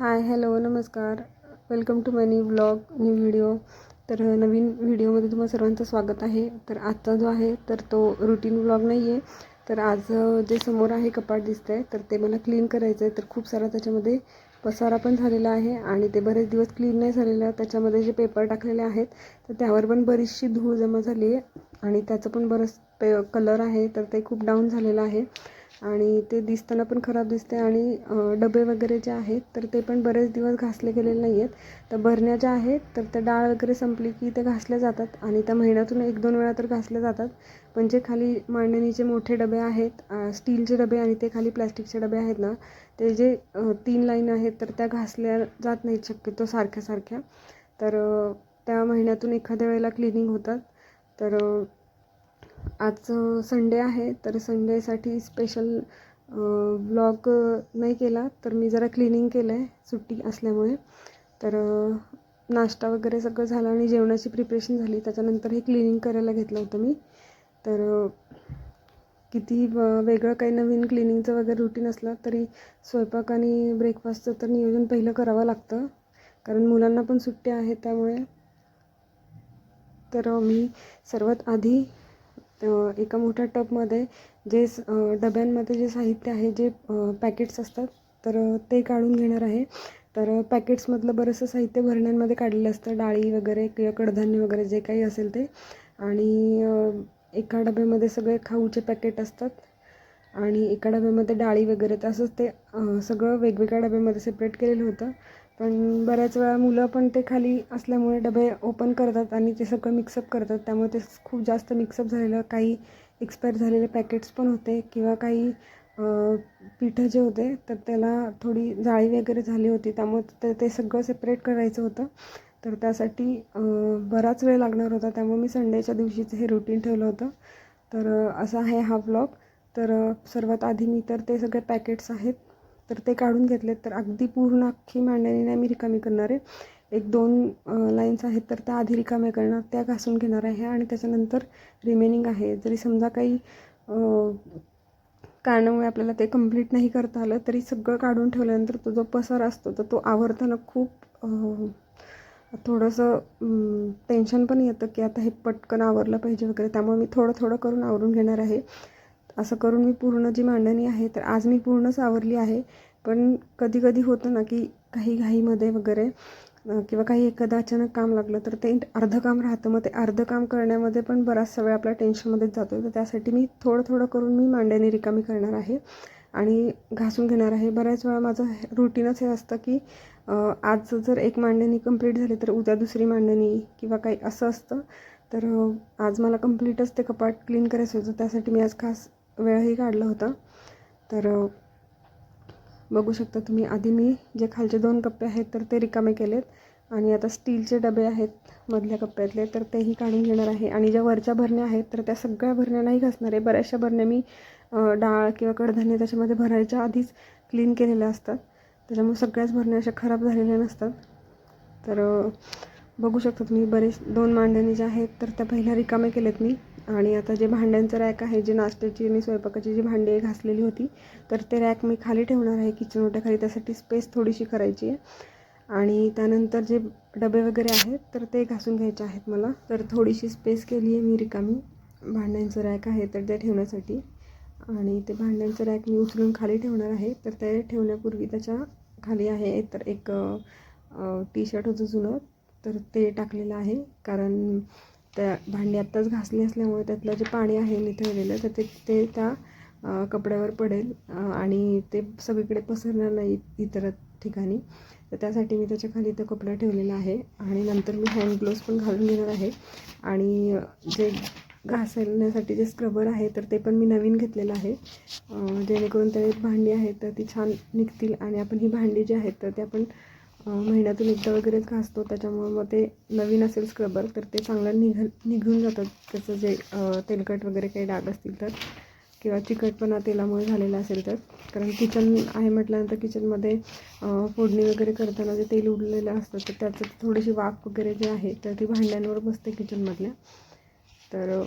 हाय hello नमस्कार. Welcome to my new blog new video. तर नवीन व्हिडिओमध्ये तुम्हाला सर्वांचं स्वागत आहे. तर आजचा जो आहे तर तो रुटीन ब्लॉग नाही आहे तर आज जे समोर आहे कपाट दिसतं आहे तर ते मला क्लीन करायचं आहे तर खूप सारा त्याच्यामध्ये पसारा पण झालेला आहे आणि ते बरेच दिवस क्लीन नाही झालेलं. त्याच्यामध्ये जे पेपर टाकलेले आहेत तर त्यावर पण बरीचशी धूळ जमा झाली आहे आणि त्याचं पण बरंच पे कलर आहे. तर ते खूप डाऊन झालेलं आहे. आणि ते दिसताना पण खराब दिसते आणि डबे वगैरे जे आहेत तर ते पण बरेच दिवस घासले गेलेले नाही आहेत तर भरण्या ज्या आहेत तर त्या डाळ वगैरे संपली की ते घासल्या जातात आणि त्या महिन्यातून एक दोन वेळा तर घासल्या जातात. पण जे खाली मांडणीचे मोठे डबे आहेत स्टीलचे डबे आणि ते खाली प्लॅस्टिकचे डबे आहेत ना ते जे तीन लाईन आहेत तर त्या घासल्या जात नाहीत शक्यतो सारख्या सारख्या. तर त्या महिन्यातून एखाद्या वेळेला क्लिनिंग होतात. तर आज संडे आहे तर संडेसाठी स्पेशल ब्लॉग नाही केला तर मी जरा क्लिनिंग केलं आहे सुट्टी असल्यामुळे. तर नाश्ता वगैरे सगळं झालं आणि जेवणाची प्रिपरेशन झाली त्याच्यानंतर हे क्लिनिंग करायला घेतलं होतं मी. तर किती वेगळं काही नवीन क्लिनिंगचं वगैरे रुटीन असलं तरी स्वयंपाक आणि ब्रेकफास्टचं तर नियोजन पहिलं करावं लागतं. कारण मुलांना पण सुट्ट्या आहेत त्यामुळे. तर मी सर्वात आधी एका मोठ्या टबमध्ये जे स- डब्यांमध्ये जे साहित्य आहे जे पॅकेट्स असतात तर ते काढून घेणार आहे. तर पॅकेट्समधलं बरंचसं साहित्य भरण्यांमध्ये काढलेलं असतं. डाळी वगैरे किंवा कडधान्य वगैरे जे काही असेल ते. आणि एका डब्यामध्ये सगळे खाऊचे पॅकेट असतात. आणि एका डब्यामध्ये डाळी वगैरे तर असंच ते सगळं वेगवेगळ्या डब्यामध्ये सेपरेट केलेलं होतं. पण बऱ्याच वेळा मुलं पण ते खाली असल्यामुळे डबे ओपन करतात आणि ते सगळं मिक्सअप करतात. त्यामुळे ते खूप जास्त मिक्सअप झालेलं काही एक्सपायर झालेले पॅकेट्स पण होते किंवा काही पिठं जे होते तर त्याला थोडी जाळी वगैरे झाली होती. त्यामुळे ते ते सगळं सेपरेट करायचं होतं. तर त्यासाठी बराच वेळ लागणार होता. त्यामुळे मी संडेच्या दिवशीचं हे रुटीन ठेवलं होतं. तर असा आहे हा ब्लॉग तर सर्वात आधी मी तर ते सगळे पॅकेट्स आहेत. तर ते काढून घेतलेत. तर अगदी पूर्ण अख्खी मांडणी नाही मी रिकामी करणार आहे. एक दोन लाईन्स आहेत तर त्या आधी रिकाम्या करणार त्या घासून घेणार आहे आणि त्याच्यानंतर रिमेनिंग आहे. जरी समजा काही कारणामुळे आपल्याला ते कंप्लीट नाही करता आलं तरी सगळं काढून ठेवल्यानंतर तो जो पसार असतो तर तो आवरताना खूप थोडंसं टेन्शन पण येतं की आता हे पटकन आवरलं पाहिजे वगैरे. त्यामुळे मी थोडं थोडं करून आवरून घेणार आहे. असं करून मी पूर्ण जी मांडणी आहे तर आज मी पूर्णच आवरली आहे. पण कधी कधी होतं ना की काही घाईमध्ये वगैरे किंवा काही एखादं अचानक काम लागलं तर ते अर्धं काम राहतं. मग ते अर्धं काम करण्यामध्ये पण बराचसा वेळ आपल्या टेन्शनमध्येच जातो तर त्यासाठी मी थोडं थोडं करून मी मांडणी रिकामी करणार आहे आणि घासून घेणार आहे. बऱ्याच वेळा माझं रुटीनच हे असतं की आज जर एक मांडणी कंप्लीट झाली तर उद्या दुसरी मांडणी किंवा काही असं असतं. तर आज मला कंप्लीटच ते कपाट क्लीन करायचं होतं. त्यासाठी मी आज खास वेळही काढला होता. तर बघू शकता तुम्ही आधी मी जे खालचे दोन कप्पे आहेत तर ते रिकामे केलेत. आणि आता स्टीलचे डबे आहेत मधल्या कप्प्यातले. तर तेही काढून घेणार आहे. आणि ज्या वरच्या भरण्या आहेत तर त्या सगळ्या भरण्या नाही घासणार आहे. बऱ्याचशा भरण्या मी डाळ किंवा कडधान्य त्याच्यामध्ये भरायच्या आधीच क्लीन केलेल्या असतात. त्याच्यामुळे सगळ्याच भरण्या अशा खराब झालेल्या नसतात. तर बघू शकता तुम्ही बरेच दोन मांडणी ज्या आहेत तर त्या पहिल्या रिकामे केलेत मी. आणि आता जे भांड्यांचं रॅक आहे जे नाश्त्याची आणि स्वयंपाकाची जी भांडी घासलेली होती तर ते रॅक मी खाली ठेवणार आहे किचन ओट्याखाली त्यासाठी स्पेस थोडीशी करायची आहे. आणि त्यानंतर जे डबे वगैरे आहेत तर ते घासून घ्यायचे आहेत मला. तर थोडीशी स्पेस केली आहे मी रिकामी. भांड्यांचं रॅक आहे तर ते ठेवण्यासाठी. आणि ते भांड्यांचं रॅक मी उचलून खाली ठेवणार आहे. तर ते ठेवण्यापूर्वी त्याच्याखाली आहे तर एक टी शर्ट होतं जुनं. तर ते टाकलेलं आहे. कारण त्या भांडी आत्ताच घासली असल्यामुळे त्यातलं जे पाणी आहे निथळलेलं तर ते ते त्या कपड्यावर पडेल आणि ते सगळीकडे पसरणार नाही इतर ठिकाणी. तर त्यासाठी मी त्याच्याखाली तो कपडा ठेवलेला आहे आणि नंतर मी हँड ग्लोव्स पण घालून घेणार आहे. आणि जे घासण्यासाठी जे स्क्रबर आहे तर ते पण मी नवीन घेतलेलं आहे. जेणेकरून ते भांडी आहेत तर ती छान निघतील आणि आपण ही भांडी जी आहेत तर ते आपण महिन्यातून एकदा वगैरेच घासतो त्याच्यामुळे मग ते नवीन असेल स्क्रबर तर ते चांगलं निघ निघून जातात त्याचं जे तेलकट वगैरे काही डाग असतील तर किंवा चिकटपणा तेलामुळे झालेला असेल तर. कारण किचन आहे म्हटल्यानंतर किचनमध्ये फोडणी वगैरे करताना जे तेल उडलेलं असतं तर त्याचं थोडीशी वाफ वगैरे जे आहे तर ती भांड्यांवर बसते किचनमधल्या तर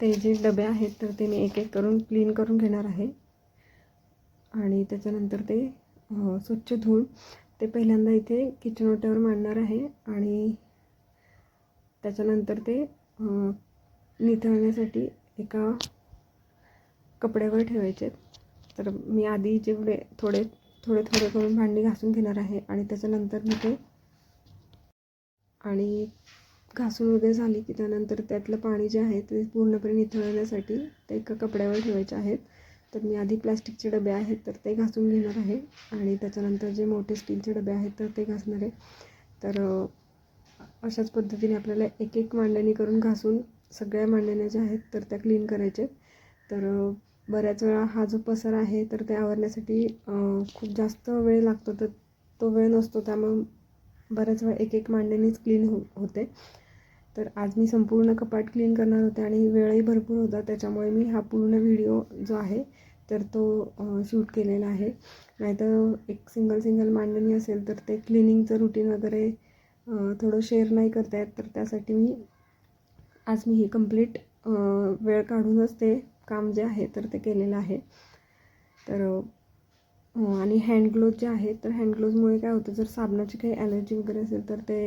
ते जे डबे आहेत तर ते मी एक एक करून क्लीन करून घेणार आहे. आणि त्याच्यानंतर ते स्वच्छ धुवून ते पहिल्यांदा इथे किचन ओट्यावर मांडणार आहे आणि त्याच्यानंतर ते निथळण्यासाठी एका कपड्यावर ठेवायचे. तर मी आधी जेवढे थोडे थोडे थोडे करून भांडी घासून घेणार आहे आणि त्याच्यानंतर मी ते आणि घासून वगैरे झाली की त्यानंतर त्यातलं पाणी जे आहे ते पूर्णपणे निथळण्यासाठी ते एका कपड्यावर ठेवायचे आहेत. तर मी आधी प्लास्टिकचे डबे आहेत तर ते घासून घेणार आहे. आणि त्याच्यानंतर जे मोठे स्टीलचे डबे आहेत तर ते घासणार आहे. तर अशाच पद्धतीने आपल्याला एक एक मांडणी करून घासून सगळ्या मांडण्या ज्या आहेत तर त्या क्लीन करायच्या तर बऱ्याच वेळा हा जो पसर आहे तर ते आवरण्यासाठी खूप जास्त वेळ लागतो. तर तो वेळ नसतो त्यामुळं बऱ्याच वेळा एक एक मांडणीच क्लीन हो होते. तर आज मी संपूर्ण कपाट क्लीन करणार होते आणि वेळही भरपूर होता त्याच्यामुळे मी हा पूर्ण व्हिडिओ जो आहे तर तो शूट केलेला आहे. नाहीतर एक सिंगल सिंगल मांडणी असेल तर ते क्लिनिंगचं रुटीन वगैरे थोडं शेअर नाही करता येत तर त्यासाठी मी आज मी हे कंप्लीट वेळ काढूनच ते काम जे आहे तर ते केलेलं आहे. तर आणि हँडग्लोज जे आहेत तर हँडग्लोजमुळे काय होतं जर साबणाची काही ॲलर्जी वगैरे असेल तर ते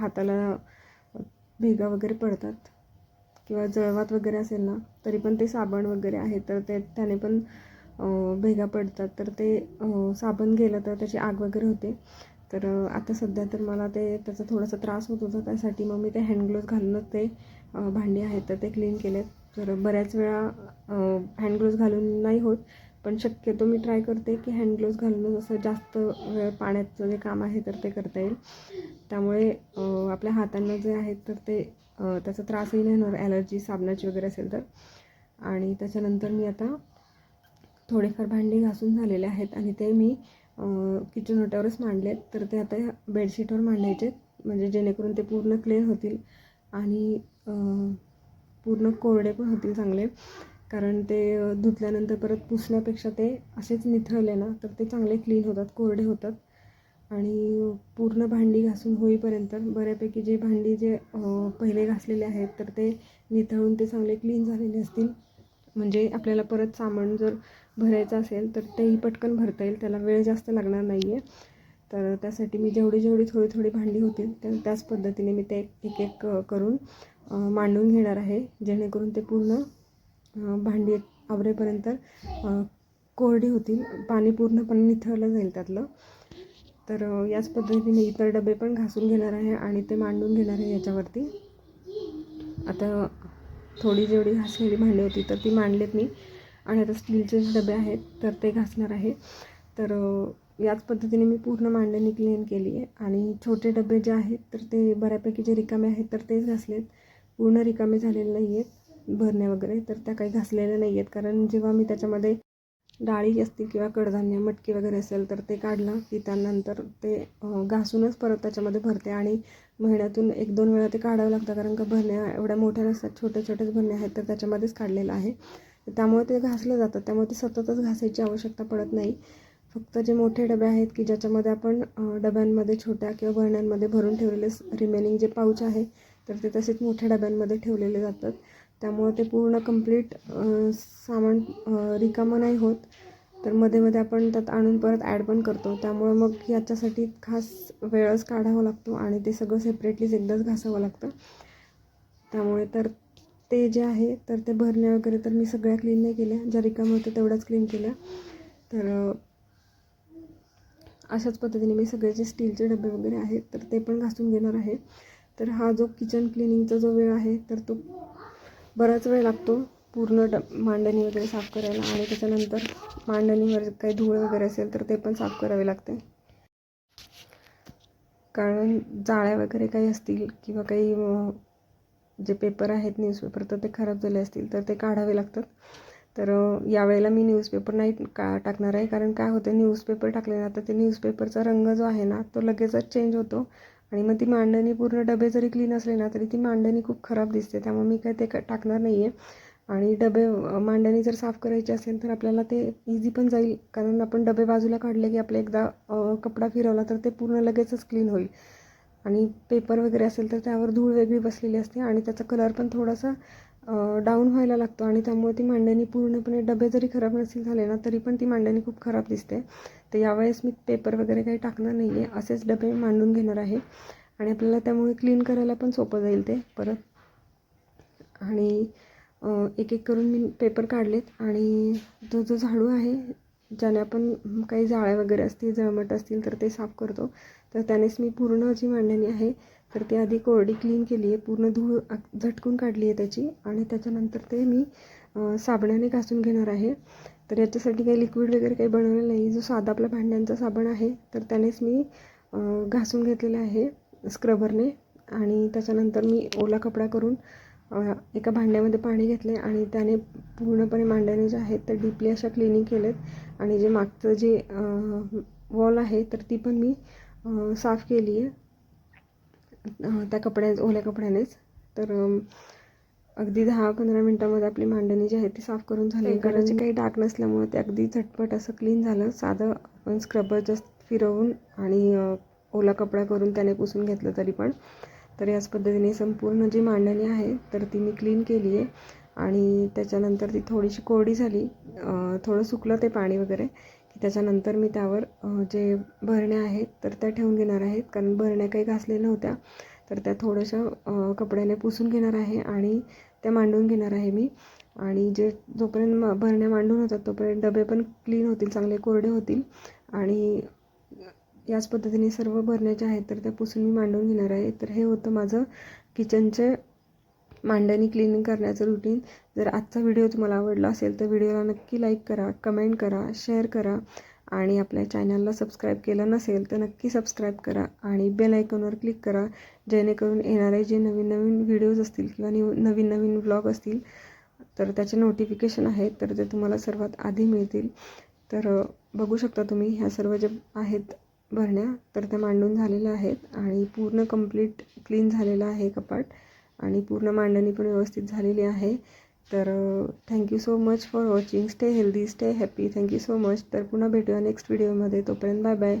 हाताला भेगा वगैरे पडतात. किंवा जळवात वगैरे असेल ना तरी पण ते साबण वगैरे आहे तर ते त्याने पण भेगा पडतात. तर ते साबण गेलं तर त्याची आग वगैरे होते. तर आता सध्या तर मला ते त्याचा थोडासा त्रास होत होता. त्यासाठी मग मी ते हँड ग्लोव्ज घालूनच ते भांडी आहेत तर ते क्लीन केले तर बऱ्याच वेळा हँडग्लोव्ज घालून नाही होत. पण शक्यतो मी ट्राय करते की हँड ग्लोव्ज घालूनच असं जास्त वेळ पाण्याचं जे काम आहे तर ते करता येईल. त्यामुळे आपल्या हातांना जे आहेत तर ते त्याचा त्रासही नाही होणार ॲलर्जी साबणाची वगैरे असेल तर. आणि त्याच्यानंतर मी आता थोडेफार भांडी घासून झालेले आहेत आणि ते मी किचन ओट्यावरच मांडलेत. तर ते आता बेडशीटवर मांडायचे म्हणजे जेणेकरून ते पूर्ण क्लीन होतील आणि पूर्ण कोरडे पण होतील चांगले. कारण ते धुतल्यानंतर परत पुसण्यापेक्षा ते असेच निथळले ना तर ते चांगले क्लीन होतात कोरडे होतात. आणि पूर्ण भांडी घासून होईपर्यंत बऱ्यापैकी जे भांडी जे पहिले घासलेले आहेत तर ते निथळून ते चांगले क्लीन झालेले असतील. म्हणजे आपल्याला परत सामान जर भरायचं असेल तर तेही पटकन भरता येईल त्याला वेळ जास्त लागणार नाही आहे तर त्यासाठी मी जेवढी जेवढी थोडी थोडी भांडी होतील त्या त्याच पद्धतीने मी ते एक एक करून मांडून घेणार आहे जेणेकरून ते पूर्ण भांडी आवरेपर्यंत कोरडी होतील. पाणी पूर्णपणे निथळलं जाईल त्यातलं. तर याच पद्धतीने इतर डबे पण घासून घेणार आहे आणि ते मांडून घेणार आहे याच्यावरती. आता थोडी जेवढी घासलेली भांडी होती तर ती मांडलेत मी. आणि आता स्टीलचे जे डबे आहेत तर ते घासणार आहे. तर याच पद्धतीने मी पूर्ण मांडणी क्लीन केली आहे. आणि छोटे डबे जे आहेत तर ते बऱ्यापैकी जे रिकामे आहेत तर तेच घासलेत. पूर्ण रिकामे झालेले नाही आहेत भरण्या वगैरे तर त्या काही घासलेल्या नाही आहेत कारण जेव्हा मी त्याच्यामध्ये डाळी असतील किंवा कडधान्य मटकी वगैरे असेल तर ते काढलं की त्यानंतर ते घासूनच परत त्याच्यामध्ये भरते. आणि महिन्यातून एक दोन वेळा ते काढावं लागतं कारण का भरण्या एवढ्या मोठ्या नसतात छोटे छोटेच भरणे आहेत तर त्याच्यामध्येच काढलेलं आहे. त्यामुळे ते घासलं जातं. त्यामुळे ते सततच घासायची आवश्यकता पडत नाही. फक्त जे मोठे डबे आहेत की ज्याच्यामध्ये आपण डब्यांमध्ये छोट्या किंवा भरण्यांमध्ये भरून ठेवलेले रिमेनिंग जे पाऊच आहे तर ते तसेच मोठ्या डब्यांमध्ये ठेवलेले जातात. त्यामुळं ते पूर्ण कंप्लीट सामान रिकामं नाही होत. तर मध्ये मध्ये आपण त्यात आणून परत ॲड पण करतो. त्यामुळं मग याच्यासाठी खास वेळच काढावा लागतो आणि ते सगळं सेपरेटलीच एकदाच घासावं लागतं. त्यामुळे तर ते जे आहे तर ते भरण्या वगैरे तर मी सगळ्या क्लीन नाही केल्या. ज्या रिकाम्या होत्या तेवढ्याच क्लीन केल्या. तर अशाच पद्धतीने मी सगळे जे स्टीलचे डबे वगैरे आहेत तर ते पण घासून घेणार आहे. तर हा जो किचन क्लिनिंगचा जो वेळ आहे तर तो बराच वेळ लागतो पूर्ण ड मांडणी वगैरे साफ करायला आणि त्याच्यानंतर मांडणीवर काही धूळ वगैरे असेल तर ते पण साफ करावे लागते. कारण जाळ्या वगैरे काही असतील किंवा काही जे पेपर आहेत न्यूजपेपर तर ते खराब झाले असतील तर ते काढावे लागतात. तर यावेळेला मी न्यूजपेपर नाही का टाकणार आहे. कारण काय होतं न्यूजपेपर टाकले ना तर ते न्यूजपेपरचा रंग जो आहे ना तो लगेचच चेंज होतो. आणि मग ती मांडणी पूर्ण डबे जरी क्लीन असले ना तरी ती मांडणी खूप खराब दिसते. त्यामुळे मी काय ते टाकणार नाही आहे आणि डबे मांडणी जर साफ करायची असेल तर आपल्याला ते इझी पण जाईल. कारण आपण डबे बाजूला काढले की आपलं एकदा कपडा फिरवला तर ते पूर्ण लगेचच क्लीन होईल. आणि पेपर वगैरे असेल तर त्यावर धूळ वेगळी बसलेली असते आणि त्याचा कलर पण थोडासा डाऊन व्हायला लागतो आणि त्यामुळे ती मांडणी पूर्णपणे डबे जरी खराब नसतील झाले ना तरी पण ती मांडणी खूप खराब दिसते. तर यावेळेस मी पेपर वगैरे काही टाकणार नाही आहे असेच डबे मांडून घेणार आहे. आणि आपल्याला त्यामुळे क्लीन करायला पण सोपं जाईल ते परत. आणि एक एक करून मी पेपर काढलेत आणि जो जो झाडू आहे ज्याने आपण काही जाळ्या वगैरे असतील जळमट असतील तर ते साफ करतो. तर त्यानेच मी पूर्ण जी मांडणी आहे तर ती आधी कोरडी क्लीन केली आहे. पूर्ण धूळ झटकून काढली आहे त्याची. आणि त्याच्यानंतर ते मी साबणाने घासून घेणार आहे. तर याच्यासाठी काही लिक्विड वगैरे काही बनवलेलं नाही. जो साधा आपला भांड्यांचा साबण आहे तर त्यानेच मी घासून घेतलेलं आहे स्क्रबरने आणि त्याच्यानंतर मी ओला कपडा करून एका भांड्यामध्ये पाणी घेतले आणि त्याने पूर्णपणे मांड्याने जे आहेत तर डीपली अशा क्लिनिंग केलेत. आणि जे मागचं जे वॉल आहे तर ती पण मी साफ केली आहे. त्या कपड्या ओल्या कपड्यानेच. तर अगदी दहा पंधरा मिनटामध्ये आपली मांडणी जी आहे ती साफ करून झाली. कारण जे काही डाग नसल्यामुळे ते अगदी झटपट असं क्लीन झालं. साधं आपण स्क्रबर जस्ट फिरवून आणि ओला कपडा करून त्याने पुसून घेतलं तरी पण. तर याच पद्धतीने संपूर्ण जी मांडणी आहे तर ती मी क्लीन केली आहे. आणि त्याच्यानंतर ती थोडीशी कोरडी झाली. थोडं सुकलं ते पाणी वगैरे. त्याच्यानंतर मी त्यावर जे भरण्या आहेत तर त्या ठेवून घेणार आहेत. कारण भरण्या काही घासलेल्या नव्हत्या. तर त्या थोड्याशा कपड्याने पुसून घेणार आहे आणि त्या मांडून घेणार आहे मी. आणि जे जोपर्यंत भरण्या मांडून होतात तोपर्यंत डबे पण क्लीन होतील चांगले कोरडे होतील. आणि याच पद्धतीने सर्व भरण्या ज्या आहेत तर त्या पुसून मी मांडून घेणार आहे. तर हे होतं माझं किचनचे मांडणी क्लिनिंग करण्याचं रुटीन जर आजचा व्हिडिओ तुम्हाला आवडला असेल तर व्हिडिओला नक्की लाईक करा कमेंट करा शेअर करा. आणि आपल्या चॅनलला सबस्क्राईब केलं नसेल तर नक्की सबस्क्राईब करा. आणि बेल आयकॉनवर क्लिक करा जेणेकरून येणारे जे नवीन नवीन व्हिडिओज असतील किंवा न्यू नवीन नवीन व्लॉग असतील तर त्याचे नोटिफिकेशन आहेत. तर ते तुम्हाला सर्वात आधी मिळतील. तर बघू शकता तुम्ही ह्या सर्व ज्या आहेत भरण्या तर त्या मांडून झालेल्या आहेत. आणि पूर्ण कंप्लीट क्लीन झालेलं आहे कपाट. आणि पूर्ण मांडणी पण व्यवस्थित झालेली आहे. तर thank you so much for watching stay healthy stay happy thank you so much तर पुन्हा भेटूया नेक्स्ट व्हिडिओमध्ये तोपर्यंत बाय बाय